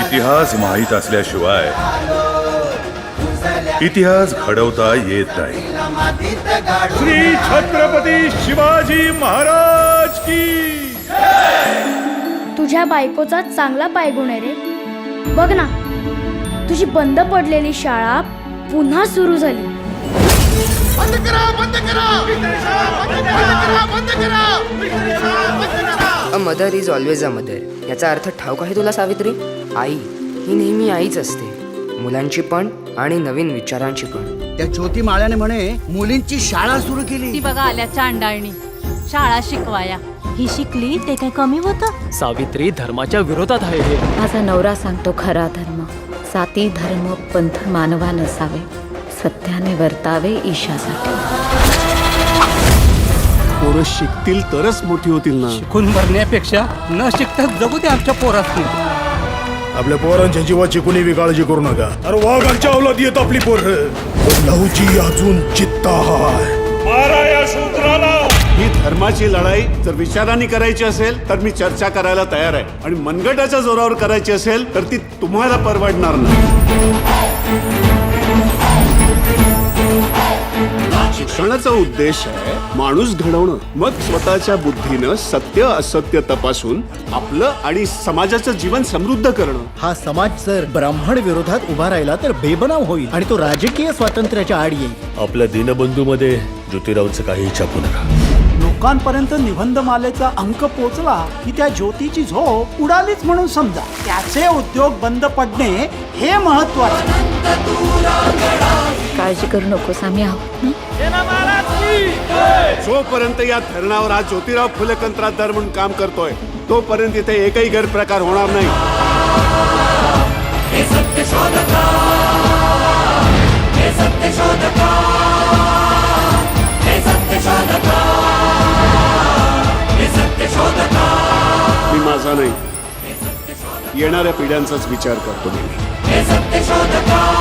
इतिहास माहीत असल्याशिवाय इतिहास घडवता येत नाही. श्री छत्रपती शिवाजी महाराज की तुझ्या बायकोचा चांगला पायगुण आहे रे. बघ ना तुझी बंद पडलेली शाळा पुन्हा सुरू झाली. A mother is always a mother याचा अर्थ ठाऊक आहे तुला सावित्री? आई ही नेहमी आईच असते. मुलांची पण आणि नवीन विचारांची पण. त्या ज्योती माळ्याने म्हणे मुलींची शाळा सुरू केली. ती बघा आल्या चांडाळणी शाळा शिकवाया. ही शिकली ते काय कमी होतं? सावित्री धर्माच्या विरोधात आहे हे. माझा नवरा सांगतो खरा धर्म. साती धर्म पंथ मानवा नसावे. सत्याने वर्तावे ईशासाठी. पोरं शिकतील तरच मोठी होतील ना. खून भरण्यापेक्षा न शिकता जगू दे आमच्या पोरात आपल्या पोरांच्या जीवाची कुणी काळजी करू नका. अरे वाघांच्या अवलादी येत आपली पोर. लवची अजून चित्ता हाय मारा या शूद्राला. ही धर्माची लढाई जर विचारांनी करायची असेल तर मी चर्चा करायला तयार आहे. आणि मनगटाच्या जोरावर करायची असेल तर ती तुम्हाला परवडणार नाही. शिक्षणाचा उद्देश आहे माणूस घडवणं. मग स्वतःच्या बुद्धीनं सत्य असत्य तपासून आपलं आणि समाजाचं जीवन समृद्ध करणं. हा समाज जर ब्राह्मण विरोधात उभा राहिला तर बेबनाव होईल आणि तो राजकीय स्वातंत्र्याच्या आड येईल. आपल्या दीनबंधूमध्ये ज्योतिरावचं काही छापू नका. लोकांपर्यंत निबंधमालेचा अंक पोचला की त्या ज्योतीची झोप उडालीच म्हणून समजा. त्याचे उद्योग बंद पडणे हे महत्त्वाचे काळजी करू नकोस आम्ही आहोत ना जोपर्यंत या धरणावर हा ज्योतिराव फुले कंत्राटदार म्हणून काम करतोय तोपर्यंत इथे एकही गैरप्रकार होणार नाही. मी माझा नाही. येणाऱ्या पिढ्यांचाच विचार करतो नेहमी.